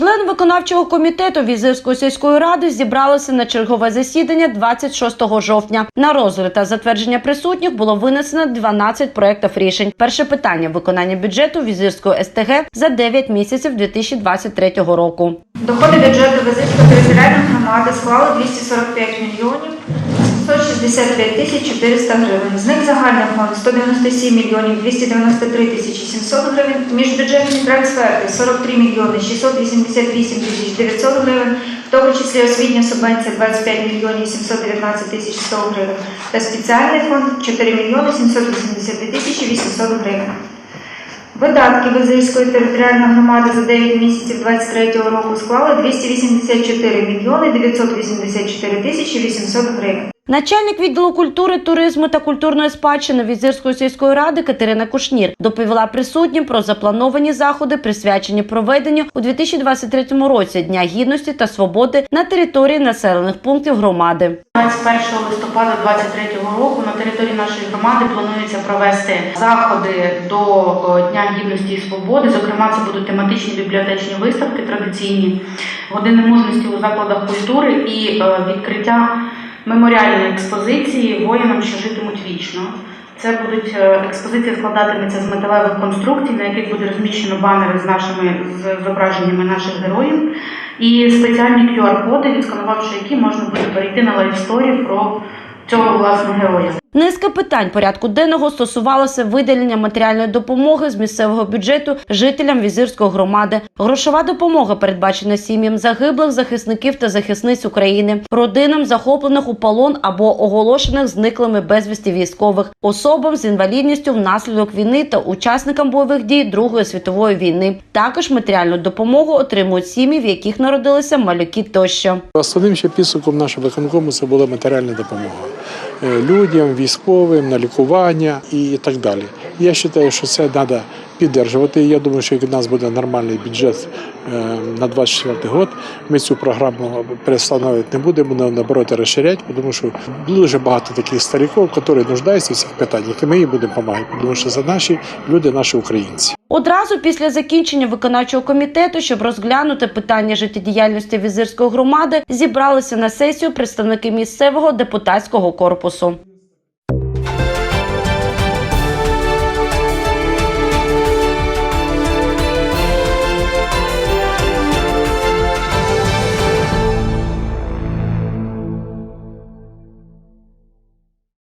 Члени виконавчого комітету Візирської сільської ради зібралися на чергове засідання 26 жовтня. На розгляд та затвердження присутніх було винесено 12 проєктів рішень. Перше питання виконання бюджету Візирської СТГ за 9 місяців 2023 року. Доходи бюджету Визирської територіальної громади склали 245 мільйонів 165 тисяч 400 гривень. З них загальний фонд 197 мільйонів 293 тисячі 700 гривень. Міжбюджетні трансферти 43 мільйони 688 тисяч 900 гривень, в тому числі освітня субвенція 25 мільйонів 719 тисяч 100 гривень та спеціальний фонд 4 мільйони 782 тисячі 800 гривень. Видатки Визирської територіальної громади за 9 місяців 2023 року склали 284 мільйони 984 тисячі 800 гривень. Начальник відділу культури, туризму та культурної спадщини Візирської сільської ради Катерина Кушнір доповіла присутнім про заплановані заходи, присвячені проведенню у 2023 році Дня гідності та свободи на території населених пунктів громади. 21 листопада 2023 року на території нашої громади планується провести заходи до Дня гідності і свободи. Зокрема, це будуть тематичні бібліотечні виставки традиційні, години мужності у закладах культури і е, відкриття меморіальної експозиції воїнам, що житимуть вічно. Це будуть е, експозиція складатиметься з металевих конструкцій, на яких буде розміщено банери з нашими з зображеннями наших героїв, і спеціальні QR-коди, відсканувавши які можна буде перейти на лайфсторі про цього власного героя. Низка питань порядку денного стосувалося виділення матеріальної допомоги з місцевого бюджету жителям візирської громади. Грошова допомога передбачена сім'ям загиблих захисників та захисниць України, родинам захоплених у полон або оголошених зниклими безвісті військових, особам з інвалідністю внаслідок війни та учасникам бойових дій Другої світової війни. Також матеріальну допомогу отримують сім'ї, в яких народилися малюки тощо. Основним ще підсумком нашого виконкому це була матеріальна допомога людям, військовим, на лікування і так далі. Я вважаю, що це треба підтримувати. Я думаю, що як у нас буде нормальний бюджет е, на 24 год, ми цю програму перестановити не будемо, будемо наоборот розширяти, тому що дуже багато таких стариків, які нуждаються в цих питаннях, і ми їм будемо допомагати, тому що це наші люди, наші українці. Одразу після закінчення виконавчого комітету, щоб розглянути питання життєдіяльності візирської громади, зібралися на сесію представники місцевого депутатського корпусу.